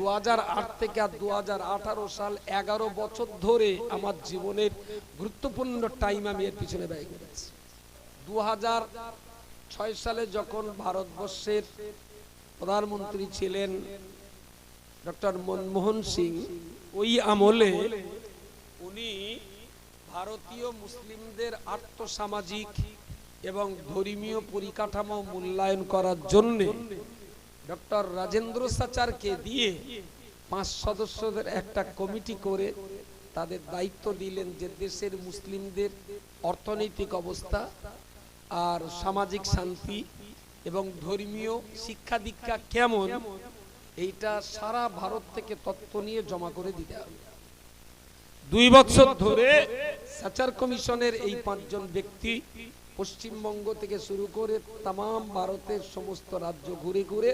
দু হাজার আট থেকে আর দু হাজার আঠারো সাল এগারো বছর ধরে আমার জীবনের গুরুত্বপূর্ণ টাইম আমি এর পিছনে ব্যয় করেছি। দু ছয় সালে যখন ভারতবর্ষের প্রধানমন্ত্রী ছিলেন ডক্টর মনমোহন সিং, ওই আমলে উনি ভারতীয় মুসলিমদের আর্থসামাজিক এবং ধর্মীয় পরিকাঠামো মূল্যায়ন করার জন্য ডক্টর রাজেন্দ্র সাচারকে দিয়ে পাঁচ সদস্যদের একটা কমিটি করে তাদের দায়িত্ব দিলেন যে দেশের মুসলিমদের অর্থনৈতিক অবস্থা আর সামাজিক শান্তি এবং ধর্মীয় শিক্ষা দীক্ষা কেমন, এইটা সারা ভারত থেকে তথ্য নিয়ে জমা করে দিতে হবে। দুই বছর ধরে সাচার কমিশনের এই পাঁচজন ব্যক্তি পশ্চিমবঙ্গ থেকে শুরু করে তাম ভারতের সমস্ত রাজ্য ঘুরে ঘুরে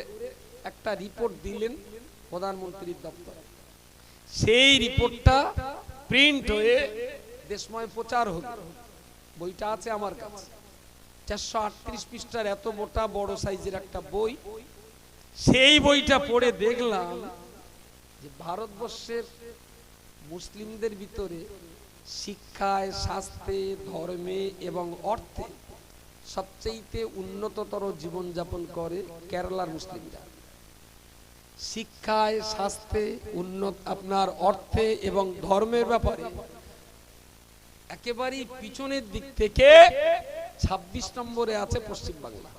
একটা রিপোর্ট দিলেন প্রধানমন্ত্রীর দপ্তর। সেই রিপোর্টটা প্রিন্ট হয়ে দেশময় প্রচার হলো। বইটা আছে আমার কাছে। চারশো আটত্রিশ পৃষ্ঠার এত মোটা বড় সাইজের একটা বই। সেই বইটা পড়ে দেখলাম যে ভারতবর্ষের মুসলিমদের ভিতরে শিক্ষায় স্বাস্থ্যে ধর্মে এবং অর্থে সবচেয়ে উন্নততর জীবনযাপন করে কেরালার মুসলিমরা। শিক্ষায় স্বাস্থ্যে উন্নত আপনার অর্থে এবং ধর্মের ব্যাপারে একেবারেই পিছনের দিক থেকে ২৬ নম্বরে আছে পশ্চিম বাংলা।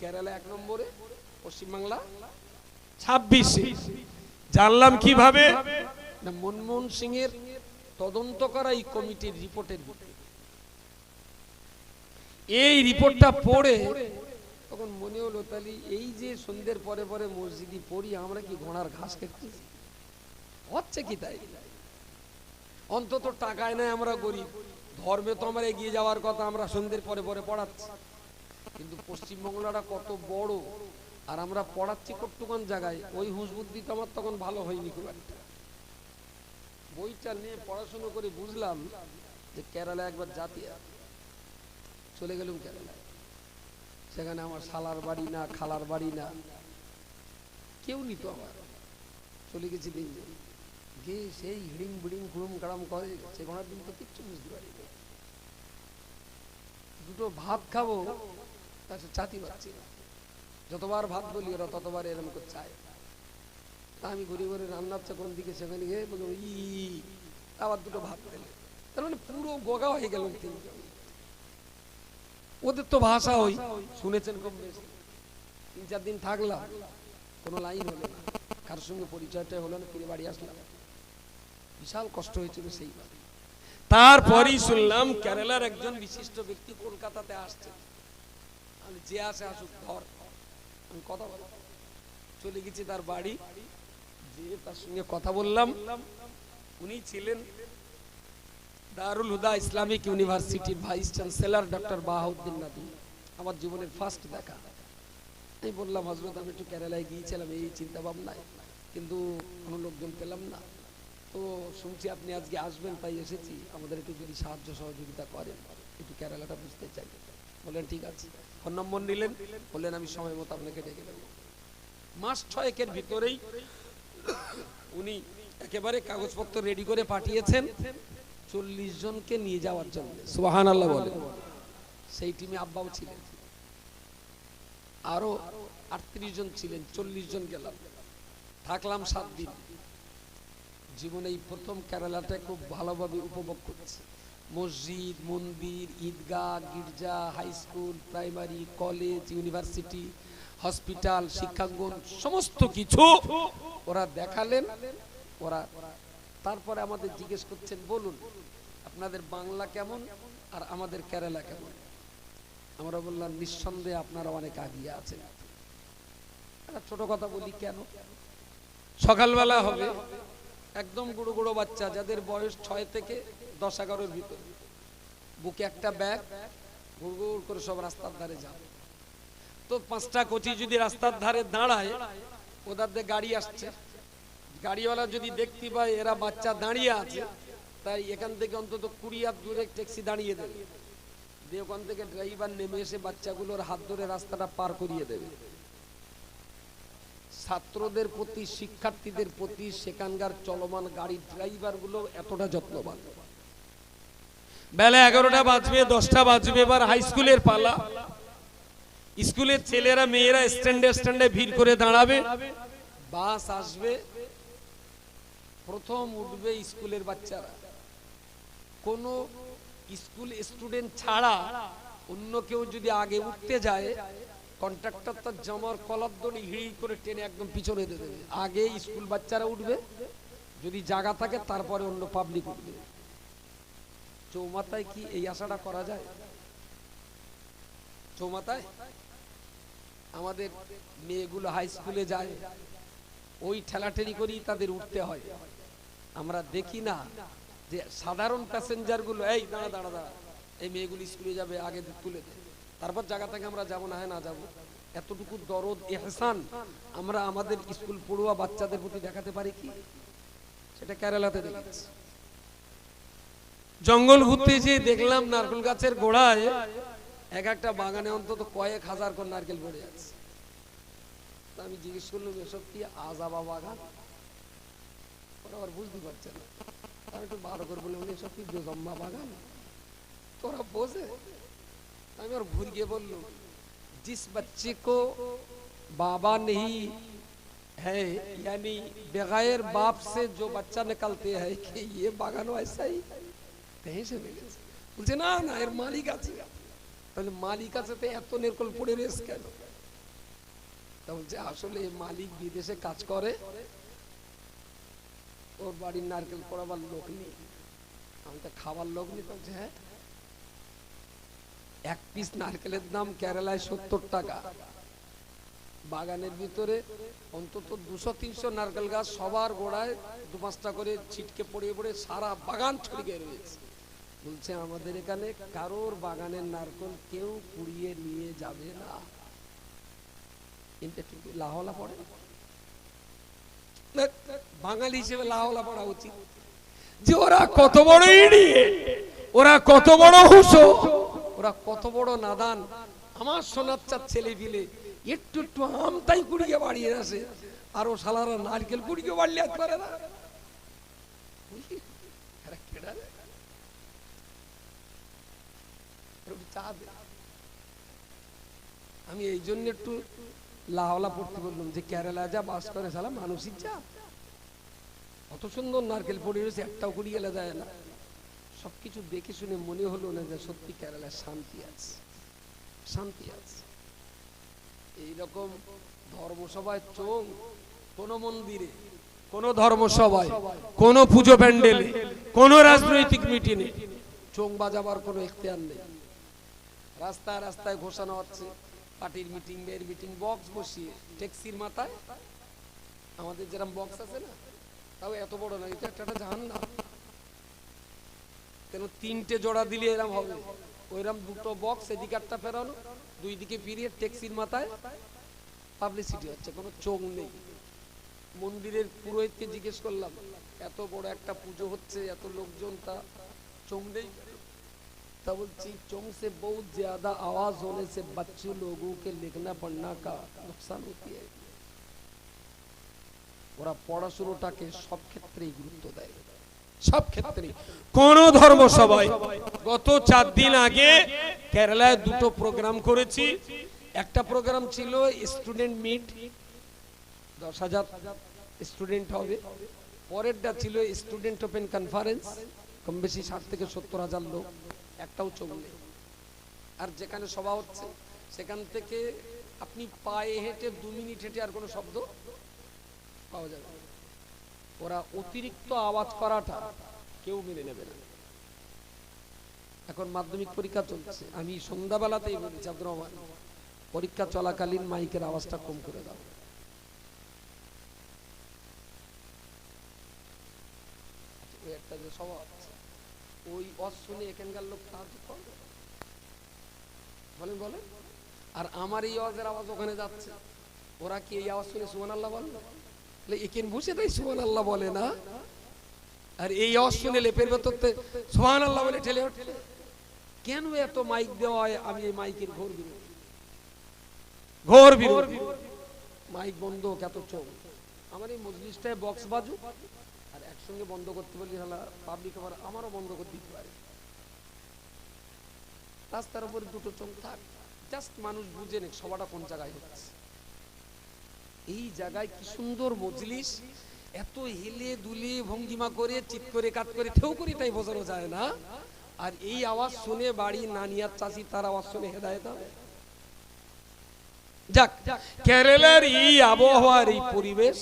কেরালা এক নম্বরে, পশ্চিম বাংলা ছাব্বিশে। জানলাম কীভাবে? মনমোহন সিং এর তদন্ত করা এই কমিটির রিপোর্টের এই রিপোর্টটা পড়ে তখন মনে হলো, তাহলে এই যে সন্ধ্যের পরে পরে মসজিদে পড়ি, আমরা কি ঘোড়ার ঘাস খেতেছি হচ্ছে কি তাই? অন্তত টাকায় নাই আমরা গরিব। ধর্মে তো আমরা এগিয়ে যাওয়ার কথা, আমরা সন্ধ্যের পরে পরে পড়াচ্ছি। কিন্তু পশ্চিমবাংলাটা কত বড়, আর আমরা পড়াচ্ছি কট্টুকান জায়গায়, ওই হুঁশ বুদ্ধি তো আমার তখন ভালো হয়নি খুব একটা। বইটা নিয়ে পড়াশোনা করে বুঝলাম যে কেরালা একবার জাতি চলে গেলুম কেরালায়। সেখানে আমার শালার বাড়ি না, খালার বাড়ি না। কেউ নিত আমার। চলে গেছি দিন গিয়ে সেই হিড়িং বিড়িং খুড়ুম কাড়াম করে সে ঘোড়ার দিন তো কিচ্ছু বুঝতে পারি। দুটো ভাত খাব তার চাতি পাচ্ছি না। যতবার ভাত বলি ওরা ততবার এরম করে চায়। তা আমি ঘুরে ঘুরে রান্না হচ্ছে কোন দিকে সেখানে গিয়ে বলব ই আবার দুটো ভাত পেলে। তার মানে পুরো গোগা হয়ে গেল তিনজন। ওদের তো ভাষা ওই, শুনেছেন কম বেশি। তিন চার দিন থাকলাম, কোনো লাইন হলো না। কারোর সঙ্গে পরিচয়টা হলো না, ফিরে বাড়ি আসলাম। বিশাল কষ্ট হয়েছিল সেই তারপরই শুনলাম কেরালার একজন বিশিষ্ট ব্যক্তি কলকাতাতে আসছে। যে আসে আসুক, ধর। আমি কথা বল চলে গেছি তার বাড়ি। তার সঙ্গে কথা বললাম। উনি ছিলেন দারুল হুদা ইসলামিক ইউনিভার্সিটির vice chancellor doctor Bahauddin Nadu আমার জীবনের ফার্স্ট দেখা। আমি বললাম হজরত আমি একটু কেরালায় গিয়েছিলাম, এই চিন্তা ভাবনায় কিন্তু কোনো লোকজন পেলাম না। তো শুনছি আপনি আজকে আসবেন, তাই এসেছি। আমাদের একটু যদি সাহায্য সহযোগিতা করেন, একটু কেরালাটা বুঝতে চাই। বললেন, ঠিক আছে। ফোন নম্বর নিলেন। বললেন, আমি সময় মতো আপনাকে ডেকে দেবো মাস ছয়েকের ভিতরেই উনি একেবারে কাগজপত্র রেডি করে পাঠিয়েছেন। চল্লিশ জনকে নিয়ে যাওয়ার জন্য। সুবাহান আল্লাহ বলে। সেই টিমে আব্বাও ছিলেন। আরও আটত্রিশ জন ছিলেন, চল্লিশ জন গেলাম। থাকলাম সাত দিন। জীবনে এই প্রথম কেরালাটা খুব ভালোভাবে উপভোগ করছি। মসজিদ, মন্দির, ঈদগাহ, গির্জা high school primary college university hospital, শিক্ষাঙ্গন, সমস্ত কিছু ওরা দেখালেন, ওরা তারপরে আমাদের জিজ্ঞেস করছেন, বলুন, আপনাদের বাংলা কেমন আর আমাদের কেরালা কেমন? আমরা বললাম, নিঃসন্দেহে আপনারা অনেক আগিয়ে আছেন। একটা ছোট কথা বলি, কেন? সকালবেলা হবে, একদম গুঁড়ো গুঁড়ো বাচ্চা, যাদের বয়স ছয় থেকে দশ এগারোর ভিতরে। বুকে একটা ব্যাগ, গুড় করে সব রাস্তার ধারে যাবে। তো পাঁচটা কোচি যদি রাস্তার ধারে দাঁড়ায়, ওদের গাড়ি আসছে। গাড়িওয়ালা যদি দেখতে পায় এরা বাচ্চা দাঁড়িয়ে আছে, তাই এখান থেকে অন্তত কুড়ি হাত দূরে ট্যাক্সি দাঁড়িয়ে দেবে। দিয়ে ওখান থেকে ড্রাইভার নেমে এসে বাচ্চাগুলোর হাত ধরে রাস্তাটা পার করিয়ে দেবে। ছাত্রদের প্রতি, শিক্ষার্থীদের প্রতি সেখানকার চলমান গাড়ির ড্রাইভারগুলো এতটা যত্নবান। বেলা এগারোটা বাজবে, দশটা বাজবে, এবার হাই স্কুলের পালা। স্কুলের ছেলেরা, মেয়েরা স্ট্যান্ডে স্ট্যান্ডে ভিড় করে দাঁড়াবে। বাস আসবে, প্রথম উঠবে স্কুলের বাচ্চারা। কোনো স্কুল স্টুডেন্ট ছাড়া অন্য কেউ যদি আগে উঠতে যায় কন্ট্রাক্টর তার জামার কলার দড়ি হিড়ি করে টেনে একদম পিছনে দেবে। আগে স্কুল বাচ্চারা উঠবে, যদি জায়গা থাকে তারপরে অন্য পাবলিক উঠবে। চৌমাথায় কি এই আশাটা করা যায়? চৌমাথায় আমাদের মেয়েগুলো হাই স্কুলে যায়, ওই ঠেলাঠেলি করেই তাদের উঠতে হয়। আমরা দেখি না যে সাধারণ প্যাসেঞ্জারগুলো, এই, দাঁড়া দাঁড়া দাঁড়া, এই মেয়েগুলো স্কুলে যাবে, আগে তুলে দে। তারপর জায়গা থেকে আমরা যাব না হ্যাঁ না যাব। এতটুকু দরদ, এহসান আমরা আমাদের স্কুল পড়ুয়া বাচ্চাদের প্রতি দেখাতে পারি কি? সেটা কেরালাতে দেখেছি। জঙ্গল ঘুরতে যে দেখলাম নারকেল গাছের গোড়ায় এক একটা বাগানে অন্তত কয়েক হাজার করে নারকেল পড়ে আছে তা আমি জিজ্ঞেস করলাম এসব কি আজাবা বাগান ওরা আবার বুঝতে পারছে না আমি একটু ভালো করে বললাম এসব কি জম্মা বাগান তোরা বোঝে আমি আর ঘুর গিয়ে বললো जिस बच्चे को बाबा नहीं है यानी बगैर बाप से जो बच्चा निकलते हैं कि ये बागान ऐसा ही कहीं से मिले বলছে না না এর মালিক আছে তাহলে মালিক আছে তো এত নির্কল পড়ে রেস কেন? বলছে আসলে মালিক বিদেশে কাজ করে, ওর বাড়ির নারকেল পড়াবার লোক নেই। আমি তো খাবার লোক নেই বলছে হ্যাঁ এক পিস নারকেলের দাম কেরালায় সত্তর টাকা। বাগানের ভিতরে অন্তত দুশো, তিনশো নারকেল গাছ সবার গোড়ায় দু পাঁচটা করে ছিটকে পড়ে পড়ে সারা বাগান ছড়িয়ে রয়েছে। বলছে, আমাদের এখানে কারোর বাগানের নারকেল কেউ কুড়িয়ে নিয়ে যাবে না। লাহলা পড়ে? বাঙালি হিসেবে লাহলা পড়া উচিত। যে ওরা কত বড় ইডিয়েট ওরা কত বড় হুসো ওরা কত বড় নাদান। আমার সোনাচ্চার ছেলে পিলে একটু একটু আমটাই কুড়িয়ে বাড়িয়ে আসে, আর ও শালারা নারকেল কুড়িয়ে বাড়লে পারে না এরা কেডা রে? চা দে। আমি এই জন্য একটু লাহলা পড়তে বললাম যে, কেরালা যা, বাস করে সালা মানুষই কত সুন্দর নারকেল পড়ে রয়েছে, একটাও কুড়িয়ে গেলে যায় না। সবকিছু দেখে শুনে মনে হলো না যে, সত্যি কেরালায় শান্তি আছে। শান্তি আছে। এইরকম ধর্মসভায় চোখ কোন মন্দিরে, কোন ধর্মসভায়, কোন পুজো প্যান্ডেলে, কোন রাজনৈতিক মিটিংয়ে চোখ বাজাবার কোনো এখতিয়ার নেই। রাস্তায় রাস্তায় ঘোষণা হচ্ছে। পার্টির মিটিং এর মিটিং বক্স বসিয়ে। ট্যাক্সির মাথায়। আমাদের যেরকম বক্স আছে না, তাও এত বড় না, এটা একটা জাহান না কেন তিনটে জোড়া দিলে এরম হবে? ওইরকম দুটো বক্স এদিকে একটা ফেরানো, দুই দিকে ফিরিয়ে ট্যাক্সির মাথায় পাবলিসিটি হচ্ছে। কোনো চোখ নেই। মন্দিরের পুরোহিতকে জিজ্ঞেস করলাম, এত বড় একটা পুজো হচ্ছে, এত লোকজন তা চোখ নেই। তা বলছি चोंग से बहुत ज्यादा आवाज होने से बच्चों लोगों के लिखना पढ़ना का नुकसान होती है ওরা পড়াশোনাটাকে সব ক্ষেত্রেই গুরুত্ব দেয় সব ক্ষেত্রে কোন ধর্ম সবাই গত চার দিন আগে কেরালায় দুটো প্রোগ্রাম করেছি একটা প্রোগ্রাম ছিল স্টুডেন্ট মিট দশ হাজার স্টুডেন্ট হবে পরেরটা ছিল স্টুডেন্ট ওপেন কনফারেন্স কম বেশি ষাট থেকে সত্তর হাজার লোক একটাও চোখ নেই। আর যেখানে সভা হচ্ছে, সেখান থেকে আপনি পায়ে হেঁটে দু মিনিট হেঁটে আর কোনো শব্দ পাওয়া যাবে ওরা অতিরিক্ত আওয়াজ করাটা কেউ মেনে নেবে না। এখন মাধ্যমিক পরীক্ষা চলছে। আমি সন্ধ্যাবেলাতেই বলেছি, আব্দুর রহমান, পরীক্ষা চলাকালীন মাইকের আওয়াজটা কম করে দাও। একটা যে সভা ওই অস শুনে এখানকার লোক সাহায্য করবে বলেন বলেন। আর আমার এই আওয়াজের আওয়াজ ওখানে যাচ্ছে। ওরা কি এই আওয়াজ শুনে সুমান আল্লাহ এখানে বসে তাই আল্লাহ বলে না? আর এই শুনে লেপের সুমান আল্লাহ বলে ঠেলে ওঠে কেন এত মাইক দেওয়া আমি এই মাইকের ঘোর বিরোধী। ঘোর বিরোধী। মাইক বন্ধ এত চোখ। আমার এই মজলিসটায় বক্স বাজু একসঙ্গে বন্ধ করতে বলি হলা পাবলিক আবার আমারও বন্ধ করে দিতে পারে। রাস্তার উপরে দুটো চোখ থাক জাস্ট মানুষ বুঝে নেক সবাটা কোন জায়গায় হচ্ছে। এই জায়গায় কি সুন্দর মজলিস, এত হেলে দুলে ভঙ্গিমা করে চিৎ করে, কাত করে থেউ করে তাই বোঝানো যায় না। আর এই আওয়াজ শুনে বাড়ি নানিয়ার চাষি তার আওয়াজ শুনে হেদায়ত হবে। যাক, কেরালার এই আবহাওয়ার এই পরিবেশ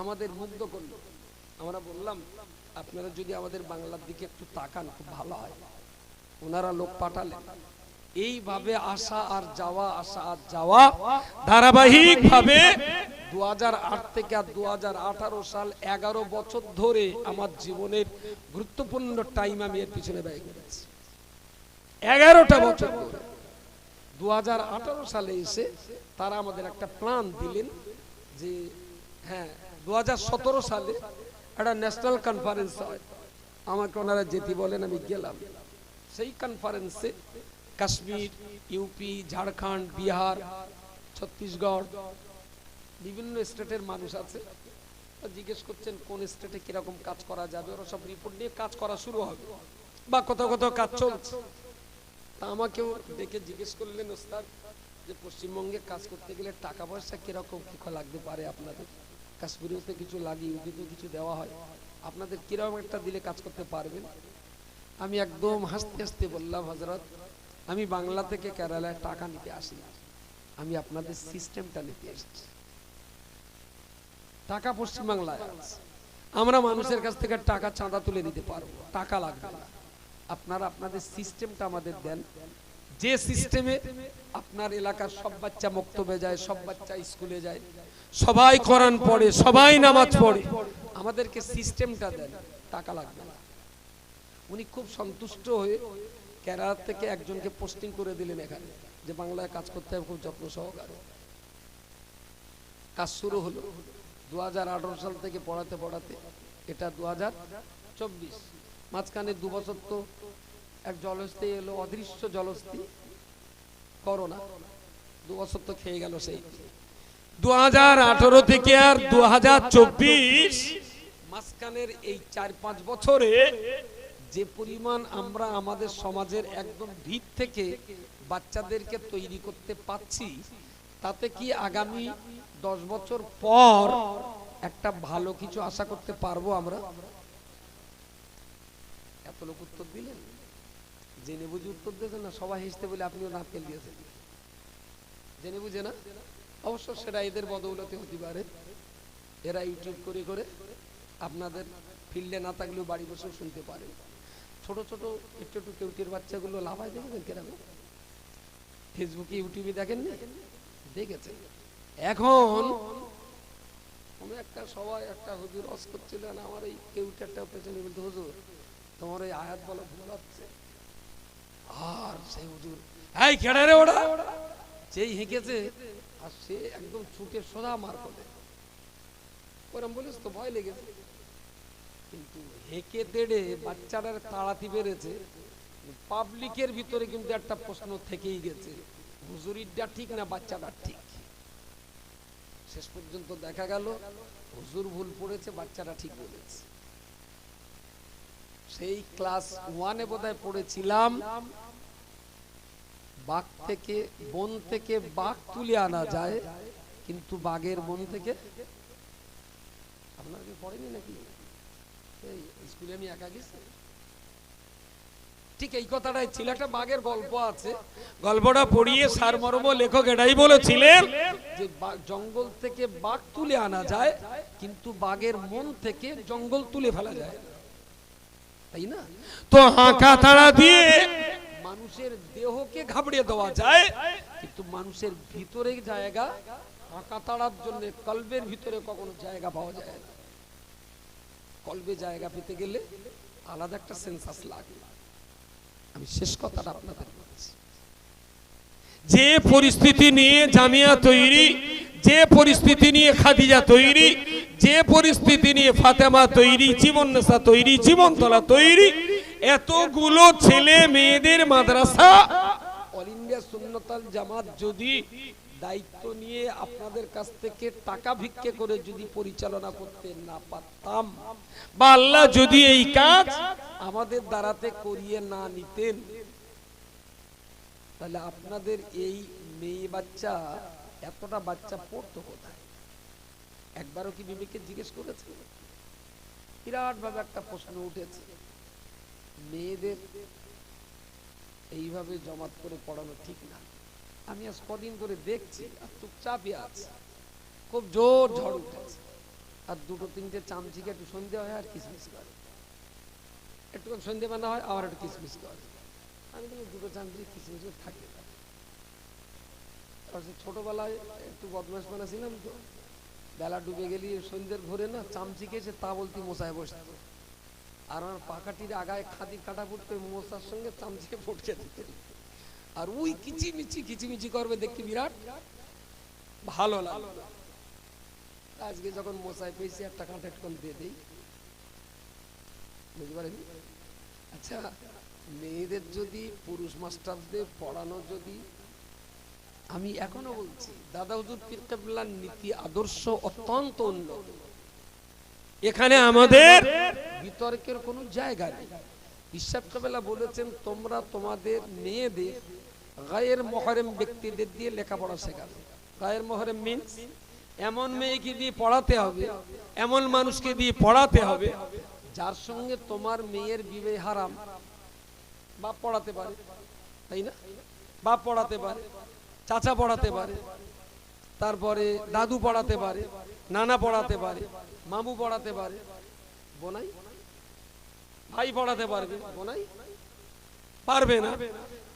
আমাদের মুগ্ধ করল। আমরা বললাম, আপনারা যদি আমাদের বাংলার দিকে একটু তাকান, খুব ভালো হয়। ওনারা লোক পাঠালেন। এইভাবে আসা আর যাওয়া, আসা আর যাওয়া ধারাবাহিক ভাবে দুহাজার আট থেকে আর দুহাজার আঠারো সাল এগারো বছর ধরে আমার জীবনের গুরুত্বপূর্ণ টাইম আমি এর পিছনে ব্যয় করেছি। এগারোটা বছর ধরে। দু সালে এসে তারা আমাদের একটা প্ল্যান দিলেন যে হ্যাঁ দু হাজার সতেরো সালে একটা ন্যাশনাল কনফারেন্স হয়। আমাকে ওনারা যেতে বলেন, আমি গেলাম। সেই কনফারেন্সে কাশ্মীর ইউপি ঝাড়খণ্ড, বিহার, ছত্তিশগড়, বিভিন্ন স্টেটের মানুষ আছে। জিজ্ঞেস করছেন, কোন স্টেটে কীরকম কাজ করা যাবে? ওরা সব রিপোর্ট নিয়ে কাজ করা শুরু হবে। বা কোথাও কোথাও কাজ চলছে। তা আমাকেও ডেকে জিজ্ঞেস করলেন, ওস্তাদ, যে পশ্চিমবঙ্গে কাজ করতে গেলে টাকা পয়সা কীরকম কি লাগতে পারে আপনাদের? কাশ্মীরেও তো কিছু লাগে ইউপিতেও কিছু দেওয়া হয়। আপনাদের কীরকম একটা দিলে কাজ করতে পারবেন? আমি একদম হাসতে হাসতে বললাম হজরত আমি বাংলা থেকে কেরালায় টাকা নিতে আসি আমি আপনাদের সিস্টেমটা নিতে এসেছি। টাকা পশ্চিমবাংলায় আমরা মানুষের কাছ থেকে টাকা চাঁদা তুলে নিতে পারব। টাকা লাগবে আপনারা আপনাদের সিস্টেমটা আমাদের দেন। যে সিস্টেমে আপনার এলাকার সব বাচ্চা মক্তবে যায়, সব বাচ্চা স্কুলে যায় সবাই কোরআন পড়ে, সবাই নামাজ পড়ে। আমাদেরকে সিস্টেমটা দেন, টাকা লাগবে উনি খুব সন্তুষ্ট হয়ে কেরালা থেকে একজনকে পোস্টিং করে দিলেন এখানে, যে বাংলায় কাজ করতে হবে, খুব যত্ন সহকারে। কাজ শুরু হলো। দু হাজার আঠারো সাল থেকে পড়াতে পড়াতে, এটা দু হাজার চব্বিশ। মাঝখানে দু বছর তো এক জলহস্তি এলো, অদৃশ্য জলহস্তি করোনা। দু বছর তো খেয়ে গেল সেই। দু হাজার আঠারো থেকে আর এই চার পাঁচ বছরে যে পরিমাণ আমরা আমাদের সমাজের একদম ভিত থেকে বাচ্চাদেরকে তৈরি করতে পাচ্ছি তাতে কি আগামী দশ বছর পর একটা ভালো কিছু আশা করতে পারব আমরা? এত লোক উত্তর দিলেন? জেনে বুঝে উত্তর দিয়েছেন না? সবাই হেসতে বলে আপনিও না ফেল দিয়েছেন। জেনে বুঝে না? অবশ্য সেটা এদের বদৌলতে হতে পারে। এরা ইউটিউব করে করে আপনাদের ফিল্ডে না থাকলেও বাড়ি বসেও শুনতে পারে। ছোট ছোট, একটু একটু কেউটের বাচ্চাগুলো লাভায় দেখেছেন কেরকম? ফেসবুকে, ইউটিউবে দেখেন না দেখেছেন? এখন আমি একটা সবাই, একটা হুজুর অস করছিলেন আমার এই কেউটারটা পেছনে বলতে, হুজুর, তোমার এই আয়াত বলা ভুল হচ্ছে। আর সেই হুজুর, এই, কেডা রে ওটা যেই হেঁকেছে, আর সে একদম ছুটে সোজা মার করে। ওরম বলিস তো, ভয় লেগেছে। কিন্তু হেঁকে তেড়ে বাচ্চাটার তাড়াতি বেড়েছে পাবলিকের ভিতরে কিন্তু একটা প্রশ্ন থেকেই গেছে হুজুরিটা ঠিক না বাচ্চাটা ঠিক? শেষ পর্যন্ত দেখা গেল, হুজুর ভুল পড়েছে, বাচ্চাটা ঠিক বলেছে। সেই ক্লাস ওয়ানে বোধহয় পড়েছিলাম বাঘ থেকে বন থেকে বাঘ তুলে আনা যায় কিন্তু বাঘের বন থেকে? আপনার কি পড়েনি নাকি? এই স্কুলে আমি একা গেছি? ঠিক এই কথাটাই ছিল একটা বাঘের গল্প আছে। গল্পটা পড়িয়ে সারমর্ম লেখক এটাই বলেছিলেন। যে জঙ্গল থেকে বাঘ তুলে আনা যায় কিন্তু বাঘের মন থেকে জঙ্গল তুলে ফেলা যায়। তাই না? তো হাঁকা তাড়া দিয়ে মানুষের দেহকে ঘাবড়িয়ে দেওয়া যায়, কিন্তু মানুষের ভিতরে জায়গা হাঁকা তাড়ার জন্য কলবের ভিতরে কখনো জায়গা পাওয়া যায় না। কলবে জায়গা পেতে গেলে আলাদা একটা সেন্সাস লাগে। আমি শেষ কথাটা আপনাদের বলছি। যে পরিস্থিতি নিয়ে জামিয়া তৈরি, যে পরিস্থিতি নিয়ে খাদিজা তৈরি, যে পরিস্থিতি নিয়ে ফাতেমা তৈরি, জীবন নেশা তৈরি জীবনতলা তৈরি এতগুলো ছেলে মেয়েদের মাদ্রাসা? অল ইন্ডিয়া সুন্নতাল জামাত যদি দায়িত্ব নিয়ে আপনাদের কাছ থেকে টাকা ভিক্ষে করে যদি পরিচালনা করতে না পারতাম বা আল্লাহ যদি এই কাজ আমাদের দ্বারাতে করিয়ে না নিতেন তাহলে আপনাদের এই মেয়ে বাচ্চা এতটা বাচ্চা পড়তো কোথায়? একবারও কি বিবেকে জিজ্ঞেস করেছে? বিরাট ভাবে একটা প্রশ্ন উঠেছে। মেয়েদের এইভাবে জমাত করে পড়ানো ঠিক না। আমি আজ কদিন করে দেখছি, আর চুপচাপই আছে। খুব জোর ঝড় উঠেছে। আর দুটো, তিনটে চামচিকে একটু সন্ধে হয় আর কিসমিস করে। একটু সন্ধে বানা হয়, আবার একটু কিসমিস করে। আমি কিন্তু দুটো চামচি কিসমিস করে থাকে ছোটবেলায় একটু বদমাস বানাছিলাম তো। বেলা ডুবে গেলি সন্ধ্যের ঘরে না চামচিকে এসে তা বলতে মশায় বসত। আর আমার পাখাটির আগায় খাদি কাটা ফুটবে মশার সঙ্গে চামচিকে ফুটকে দিতে। আর ওই কিচিমিচি কিচিমিচি করবে দেখতে বিরাট ভালো লাগে। আজকে যখন মশাই পেয়েছি, একটা কাঁটা একটু দিয়ে দেই। বুঝতে পারেন আচ্ছা মেয়েদের যদি, পুরুষ মাস্টারদের পড়ানো যদি, আমি এখনও বলছি, দাদা হুজুর পীর নীতি আদর্শ অত্যন্ত উন্নত। এখানে আমাদের বিতর্কের কোনো জায়গা নেই। ইসাব কেবলা বলেছেন, তোমরা তোমাদের মেয়েদের গায়ের মহরেম ব্যক্তিদের দিয়ে লেখাপড়া শেখাবে। গায়ের মহরেম মিন্স এমন মেয়েকে দিয়ে পড়াতে হবে, এমন মানুষকে দিয়ে পড়াতে হবে, যার সঙ্গে তোমার মেয়ের বিবে হারাম। বাপ পড়াতে পারে, তাই না? বাপ পড়াতে পারে, চাচা পড়াতে পারে, তারপরে দাদু পড়াতে পারে, নানা পড়াতে পারে। মামু পড়াতে পারে। বোনাই? ভাই পড়াতে পারবে। বোনাই? পারবে না।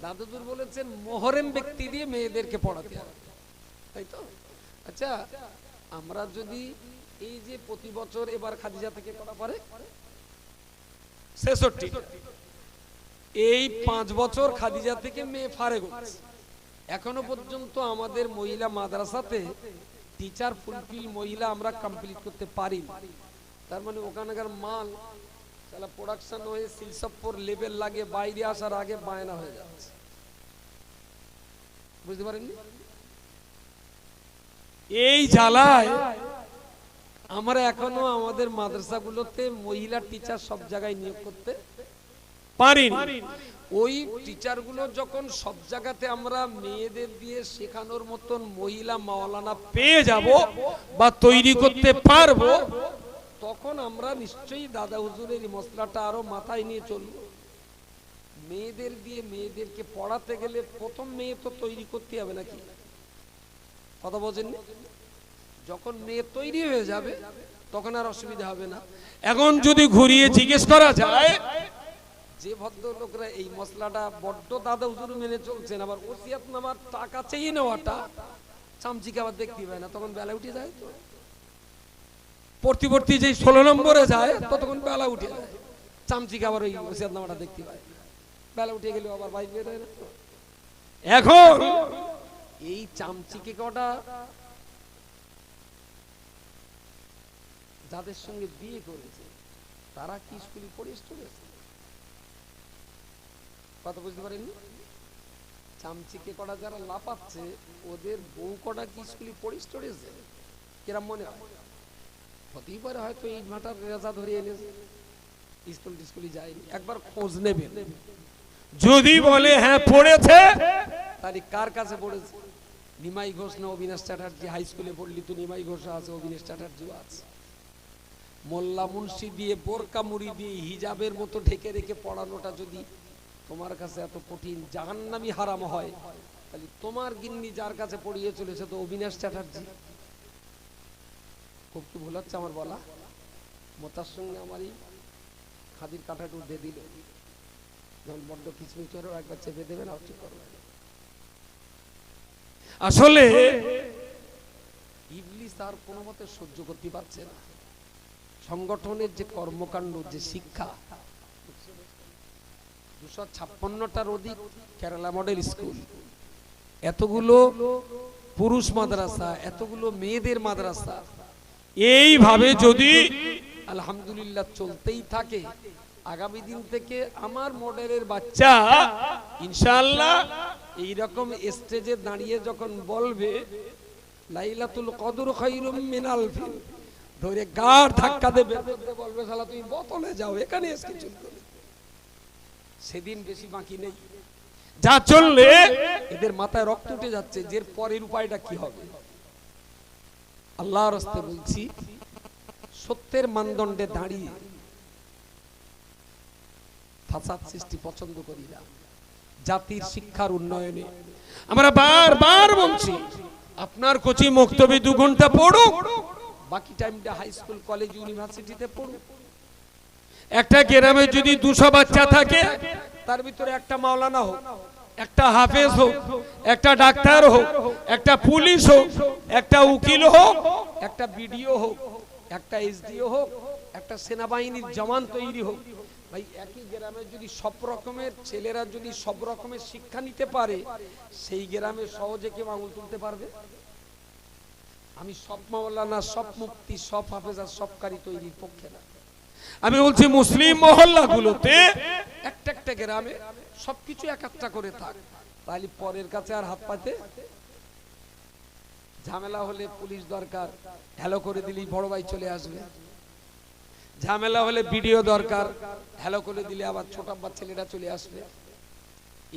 দাদুদুর বলেছেন, মোহরেম ব্যক্তি দিয়ে মেয়েদেরকে পড়াতে তাই তো? আচ্ছা আমরা যদি এই যে প্রতি বছর এবার খাদিজা থেকে করা পারে ছেষট্টি। এই পাঁচ বছর খাদিজা থেকে মেয়ে ফারে হচ্ছে। এখনও পর্যন্ত আমাদের মহিলা মাদ্রাসাতে টিচার ফুলফিল মহিলা আমরা কমপ্লিট করতে পারি। তার মানে ওখানকার মাল, তাহলে প্রোডাকশন হয়ে শিলসপ্পর লেভেল লাগে, বাইরে আসার আগে বায়না হয়ে যাচ্ছে। বুঝতে পারেননি? এই জ্বালায় আমরা এখনও আমাদের মাদ্রাসাগুলোতে মহিলা টিচার সব জায়গায় নিয়োগ করতে পারিনি। ওই টিচারগুলো যখন সব জায়গাতে আমরা মেয়েদের দিয়ে শেখানোর মতন মহিলা মাওলানা পেয়ে যাব বা তৈরি করতে পারব, তখন আমরা নিশ্চয়ই দাদা হুজুরের মশলাটা আরও মাথায় নিয়ে চলব। মেয়েদের দিয়ে মেয়েদেরকে পড়াতে গেলে প্রথম মেয়ে তো তৈরি করতে হবে নাকি? কথা বোঝেন যখন মেয়ে তৈরি হয়ে যাবে, তখন আর অসুবিধা হবে না। এখন যদি ঘুরিয়ে জিজ্ঞেস করা যায় যে ভদ্রলোকরা এই মশলাটা বড্ড দাদা হুজুর মেনে চলছেন, আবার ওসিয়াত নামার টাকা চেয়ে নেওয়াটা চামচিকে আবার দেখতে পায় না, তখন বেলা উঠে যায় তো। পরবর্তী যে ষোলো নম্বরে যায়, ততক্ষণ বেলা উঠে যায়। চামচিকে আবার ওই ওসিয়াত নামাটা দেখতে পায়। বেলা উঠে গেলে আবার বাইক বের হয় না এখন এই চামচিকে কটা যাদের সঙ্গে বিয়ে করেছে, তারা কি স্কুলে পড়ে চলেছে কথা বুঝতে পারেননি চামচিকে কটা যারা লাফাচ্ছে ওদের বউ কটা কি স্কুলে পড়িস টড়েছে কিরম মনে হয়? হতেই পারে হয়তো এই মাটার রেজা ধরে এনেছে। স্কুল টিস্কুলি যায়নি। একবার খোঁজ নেবেন। যদি বলে হ্যাঁ পড়েছে। তাহলে কার কাছে পড়েছে? নিমাই ঘোষ না অবিনাশ চ্যাটার্জি? হাই স্কুলে পড়লি তো নিমাই ঘোষ আছে অবিনাশ চ্যাটার্জিও আছে। মোল্লা মুন্সি দিয়ে বোরকা মুড়ি দিয়ে হিজাবের মতো ঢেকে রেখে পড়ানোটা যদি তোমার কাছে এত কঠিন জাহান্নামি হারাম হয় তাহলে তোমার গিন্নি যার কাছে পড়িয়ে চলেছে তো অবিনাশ চ্যাটার্জি। খুব কি ভুল হচ্ছে আমার বলা? মোতার সঙ্গে আমারই খাদির কাঁটাটা দিয়ে দিল। যখন বড্ড কিচমিচ করে একবার চেপে দেবে না ঠিক করবে। আসলে ইবলিস আর কোনো মতে সহ্য করতে পারছে না। সংগঠনের যে কর্মকাণ্ড যে শিক্ষা দুশো ছাপ্পান্নটার অধিক কেরালা মডেল স্কুল। এতগুলো পুরুষ মাদ্রাসা এতগুলো মেয়েদের মাদ্রাসা। এইভাবে যদি আলহামদুলিল্লাহ চলতেই থাকে। আগামী দিন থেকে আমার মডেলের বাচ্চা ইনশাআল্লাহ এইরকম স্টেজে দাঁড়িয়ে যখন বলবে লাইলাতুল কদর খাইরুম মিনাল ফিল ধরে গাড় ধাক্কা দেবে। বলবে শালা তুমি বোতলে যাও এখানে এসে চলতে সেদিন বেশি বাকি নেই। যা চললে এদের মাথায় রক্ত উঠে যাচ্ছে যে পরের উপায়টা কি হবে? আল্লাহর রাস্তে বলছি সত্যের মানদণ্ডে দাঁড়িয়ে ফাসাদ সৃষ্টি পছন্দ করি না। জাতির শিক্ষার উন্নয়নে। আমরা বারবার বলছি আপনার কোচি মুক্তবি দু ঘণ্টা পড়ুক বাকি টাইমটা হাই স্কুল কলেজ ইউনিভার্সিটিতে পড়ুক। একটা গ্রামে যদি দুশো বাচ্চা থাকে, তার ভিতরে একটা মাওলানা হোক, একটা হাফেজ হোক, একটা ডাক্তার হোক, একটা পুলিশ হোক, একটা উকিল হোক, একটা বিডিও হোক, একটা এসডিও হোক, একটা সেনাবাহিনীর জওয়ান তৈরি হোক। ভাই, একই গ্রামে যদি সব রকমের ছেলেরা যদি সব রকমের শিক্ষা নিতে পারে, সেই গ্রামে সহজে কেউ আঙুল তুলতে পারবে? আমি সব মাওলানা, সব মুক্তি সব হাফেজার সব কারি তৈরির পক্ষে না। আমি বলছি, মুসলিম মহল্লাগুলোতে একটা একটা গ্রামে সবকিছু এক একটা করে থাক। তাহলে পরের কাছে আর হাত পাতে? ঝামেলা হলে পুলিশ দরকার হ্যালো করে দিলেই বড় ভাই চলে আসবে। ঝামেলা হলে ভিডিও দরকার হ্যালো করে দিলে আবার ছোট আব্বার ছেলেটা চলে আসবে।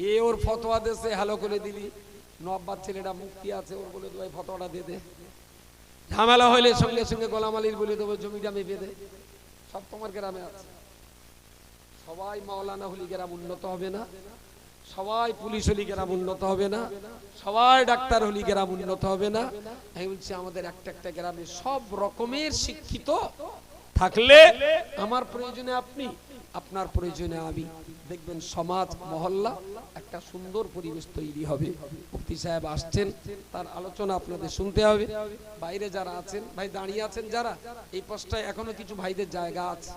এ ওর ফতোয়া দেশে হ্যালো করে দিলি। নব্বার ছেলেটা মুক্তি আছে, ওর বলে ভাই ফতোয়াটা দিয়ে দে। ঝামেলা হলে সঙ্গে সঙ্গে গোলাম আলীর বলে দেবো, জমিটা মেপে দে। সব তোমার গ্রামে আছে। সবাই মাওলানা হলি গ্রাম উন্নত হবে না। সবাই পুলিশ হলি গ্রাম উন্নত হবে না। সবাই ডাক্তার হলি গ্রাম উন্নত হবে না। আমি বলছি, আমাদের একটা একটা গ্রামে সব রকমের শিক্ষিত থাকলে আমার প্রয়োজনে আপনি, আপনার প্রয়োজনে আমি। দেখবেন সমাজ, মহল্লা একটা সুন্দর পরিবেশ তৈরি হবে। মুফতি সাহেব আসছেন, তার আলোচনা আপনাদের শুনতে হবে। বাইরে যারা আছেন, ভাই দাঁড়িয়ে আছেন যারা, এই পোস্টায় এখনও কিছু ভাইদের জায়গা আছে।